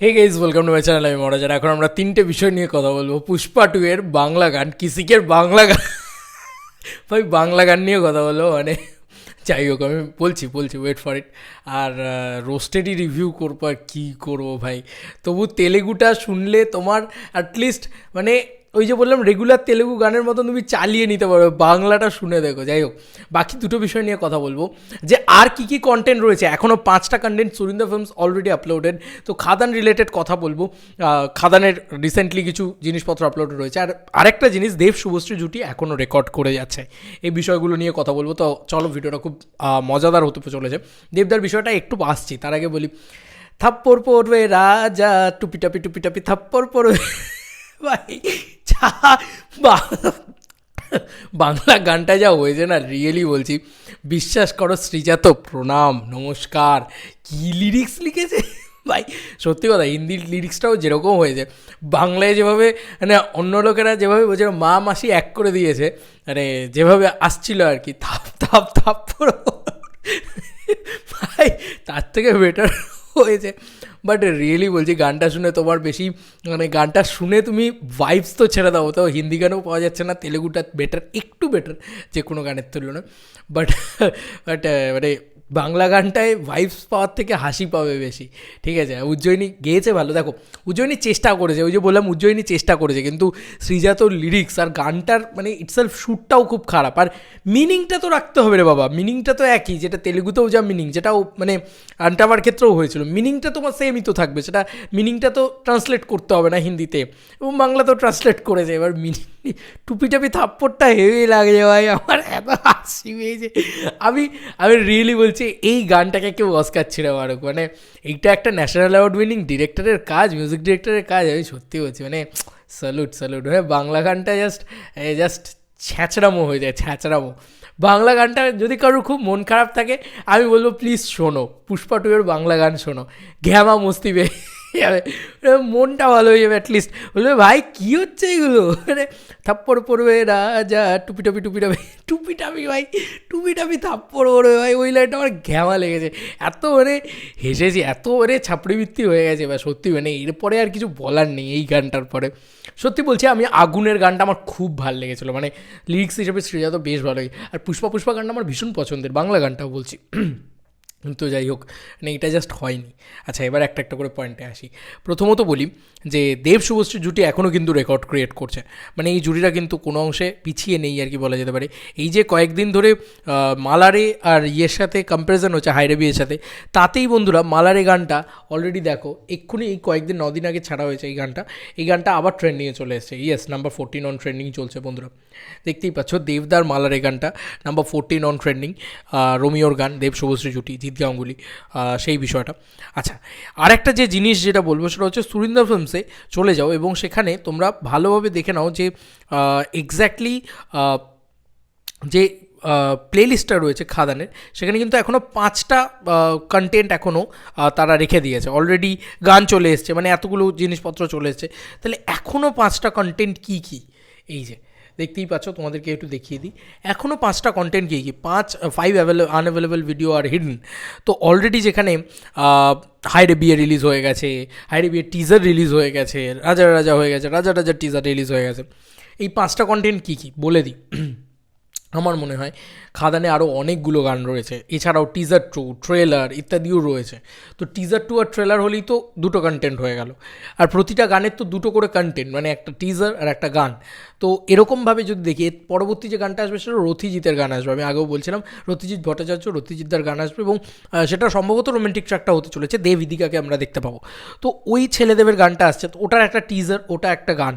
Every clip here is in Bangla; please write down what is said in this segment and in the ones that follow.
Hey guys welcome to my channel আমি মরাজার এখন আমরা তিনটে বিষয় নিয়ে কথা বলব। পুষ্পা টু এর বাংলা গান, কিসিকের বাংলা গান? ভাই, বাংলা গান নিয়ে কথা বলব মানে যাই হোক, আমি বলছি বলছি ওয়েট ফর ইট আর রোস্টেডই রিভিউ করব, আর কী করব ভাই? তবু তেলেগুটা শুনলে তোমার অ্যাটলিস্ট মানে ওই যে বললাম রেগুলার তেলেগু গানের মতো তুমি চালিয়ে নিতে পারো। বাংলাটা শুনে দেখো, যাই হোক। বাকি দুটো বিষয় নিয়ে কথা বলব। যে আর কি কি কন্টেন্ট রয়েছে? এখনও পাঁচটা content Surinder Films already uploaded তো খাদান রিলেটেড কথা বলব। খাদানের রিসেন্টলি কিছু জিনিসপত্র আপলোড রয়েছে। আর আরেকটা জিনিস, দেব শুভশ্রী জুটি এখনও রেকর্ড করে যাচ্ছে। এই বিষয়গুলো নিয়ে কথা বলব। তো চলো, ভিডিওটা খুব মজাদার হতে চলেছে। দেবদার বিষয়টা একটু আসছি। তার আগে বলি, থাপ্পড় পড়বে রাজা টুপি টাপি টুপি টাপি থাপ্পড় পড়বে। ভাই যা বাংলা গানটা যা হয়েছে না রিয়েলি বলছি। বিশ্বাস করো শ্রীজাত প্রণাম, নমস্কার। কি লিরিক্স লিখেছে? ভাই, সত্যি কথা হিন্দির লিরিক্সটাও যেরকম হয়েছে। বাংলায় যেভাবে মানে অন্য লোকেরা যেভাবে বলছে, মা, মাসি এক করে দিয়েছে মানে যেভাবে আসছিল আর কি, থাপ থাপ থাপ ভাই, তার থেকে বেটার হয়েছে। বাট রিয়েলি বলছি, গানটা শুনে তোমার বেশি মানে গানটা শুনে তুমি ভাইবস তো ছেড়ে দাও। তো হিন্দি গানও পাওয়া যাচ্ছে না, তেলেগুটা বেটার একটু বেটার যে কোনো গানের তুলনায়। বাট বাট মানে বাংলা গানটায় ভাইবস পাওয়ার থেকে হাসি পাবে বেশি। ঠিক আছে? উজ্জয়িনী গেয়েছে ভালো। দেখো, উজ্জয়িনী চেষ্টা করেছে। ওই যে বললাম, উজ্জয়িনী চেষ্টা করেছে। কিন্তু শ্রীজাতর লিরিক্স আর গানটার মানে ইটসেলফ শ্যুটটাও খুব খারাপ। আর মিনিংটা তো রাখতে হবে রে বাবা। মিনিংটা তো একই, যেটা তেলেগুতেও যা মিনিং যেটাও মানে আন্টামার ক্ষেত্রেও হয়েছিল। মিনিংটা তোমার সেমই তো থাকবে। সেটা মিনিংটা তো ট্রান্সলেট করতে হবে না হিন্দিতে। এবং বাংলা তো ট্রান্সলেট করেছে। এবার মিনিং টুপি টাপি থাপ্পড়টা হেভি লাগে ভাই। আমার এত হাসি পেয়েছে। আমি আমি রিয়েলি বলছি, এই গানটাকে কেউ অস্কার ছিঁড়ে মারুক। মানে এইটা একটা ন্যাশনাল অ্যাওয়ার্ড উইনিং ডিরেক্টরের কাজ মিউজিক ডিরেক্টরের কাজ, আমি সত্যি বলছি মানে স্যালুট স্যালুট মানে বাংলা গানটা জাস্ট জাস্ট ছ্যাঁচড়ামো হয়ে যায়, ছ্যাঁচড়ামো। বাংলা গানটা যদি কারোর খুব মন খারাপ থাকে, আমি বলব প্লিজ শোনো। পুষ্পা টু এর বাংলা গান শোনো। ঘ্যামা মস্তি পেয়ে যাবে। মানে মনটা ভালো হয়ে যাবে অ্যাটলিস্ট বলবে, ভাই, কী হচ্ছে এগুলো? মানে থাপ্পড় পড়বে যা টুপি টাপি টুপি টাপি। টুপি টাপি, ভাই, টুপি টাপি, থাপ্পড় পড়বে, ভাই। ওই লাইনটা আমার ঘ্যামা লেগেছে। এত মানে হেসেছি, এত মানে ছাপড়িবৃত্তি হয়ে গেছে বা সত্যি। মানে এরপরে আর কিছু বলার নেই এই গানটার পরে। সত্যি বলছি, আমি আগুনের গানটা আমার খুব ভালো লেগেছিলো। মানে লিরিক্স হিসেবে শ্রীজাত বেশ ভালোই। আর পুষ্পা পুষ্পা গানটা আমার ভীষণ পছন্দের। বাংলা গানটাও বলছি। তো যাই হোক মানে এটা জাস্ট হয়নি। আচ্ছা এবার একটা একটা করে পয়েন্টে আসি। প্রথমত বলি যে, দেব শুভশ্রী জুটি এখনও কিন্তু রেকর্ড ক্রিয়েট করছে। মানে এই জুটিটা কিন্তু কোনো অংশে পিছিয়ে নেই আর কি বলা যেতে পারে। এই যে কয়েকদিন ধরে মালারে আর ইয়ের সাথে কম্প্যারিজন হচ্ছে হাইরে বিয়ের সাথে, তাতেই বন্ধুরা মালারে গানটা অলরেডি দেখো, এক্ষুনি এই কয়েকদিন, নদিন আগে ছাড়া হয়েছে এই গানটা। এই গানটা আবার ট্রেন্ডিংয়ে চলে এসেছে। Yes number fourteen on trending চলছে বন্ধুরা। দেখতেই পাচ্ছ, দেবদার মালারে গানটা নাম্বার ফোরটিন অন ট্রেন্ডিং রোমিওর গান, দেব শুভশ্রী জুটি। জিৎ গাঙ্গুলি সেই বিষয়টা। আচ্ছা আরেকটা যে জিনিস যেটা বলব সেটা হচ্ছে সুরিন্দর ফিল্মসে চলে যাও এবং সেখানে তোমরা ভালোভাবে দেখে নাও যে এক্স্যাক্টলি যে প্লেলিস্টটা রয়েছে খাদানের, সেখানে কিন্তু এখনও পাঁচটা কন্টেন্ট এখনও তারা রেখে দিয়েছে। অলরেডি গান চলে এসছে মানে এতগুলো জিনিসপত্র চলে এসছে। তাহলে এখনও পাঁচটা কন্টেন্ট কী কী? এই যে দেখতেই পাচ্ছ, তোমাদেরকে একটু দেখিয়ে দিই। এখনও পাঁচটা কন্টেন্ট কী কী পাঁচ ফাইভ অ্যাভেলেবল ভিডিও আর হিডেন তো অলরেডি যেখানে হাইরে বিয়ে রিলিজ হয়ে গেছে হাইরে বিয়ে টিজার রিলিজ হয়ে গেছে রাজা রাজা হয়ে গেছে রাজা রাজার টিজার রিলিজ হয়ে গেছে। এই পাঁচটা কন্টেন্ট কী কী? বলে দিই। আমার মনে হয় খাদানে আরও অনেকগুলো গান রয়েছে। এছাড়াও টিজার টু ট্রেলার ইত্যাদিও রয়েছে। তো টিজার টু আর ট্রেলার হলেই তো দুটো কন্টেন্ট হয়ে গেল। আর প্রতিটা গানের তো দুটো করে কন্টেন্ট মানে একটা টিজার আর একটা গান। তো এরকমভাবে যদি দেখি পরবর্তী যে গানটা আসবে সেটা রথিজিতের গান আসবে। আমি আগেও বলছিলাম, রথিজিৎ ভট্টাচার্য, রথিজিৎদার গান আসবে এবং সেটা সম্ভবত রোমান্টিক ট্র্যাকটা হতে চলেছে, দেব ইদিকাকে আমরা দেখতে পাবো। তো ওই ছেলেদেবের গানটা আসছে, তো ওটার একটা টিজার ওটা একটা গান।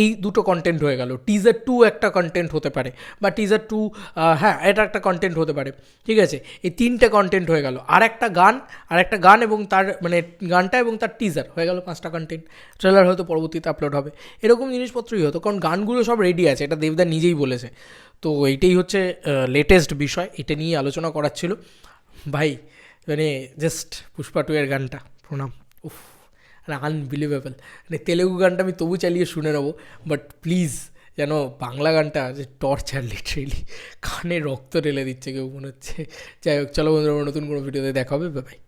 এই দুটো কন্টেন্ট হয়ে গেল। টিজার টু একটা কন্টেন্ট হতে পারে, বা টিজার টু হ্যাঁ এটা একটা কন্টেন্ট হতে পারে। ঠিক আছে? এই তিনটে কন্টেন্ট হয়ে গেল। আর একটা গান আর একটা গান এবং তার মানে গানটা এবং তার টিজার হয়ে গেল পাঁচটা কন্টেন্ট ট্রেলার হয়তো পরবর্তীতে আপলোড হবে। এরকম জিনিসপত্রই হতো, কারণ গানগুলো সব রেডি আছে, এটা দেবদা নিজেই বলেছে। তো এইটাই হচ্ছে লেটেস্ট বিষয়। এটা নিয়ে আলোচনা করার ছিল। ভাই মানে জাস্ট পুষ্পা টু এর গানটা, প্রণাম। উফ মানে আনবিলিভেবল মানে তেলেগু গানটা আমি তবু চালিয়ে শুনে নেব বাট প্লিজ যেন বাংলা গানটা যে টর্চার লিটারেলি কানে রক্ত ঢেলে দিচ্ছে কেউ মনে হচ্ছে। যাই হোক, চলো বন্ধুরা নতুন কোনো ভিডিওতে দেখা হবে। বাই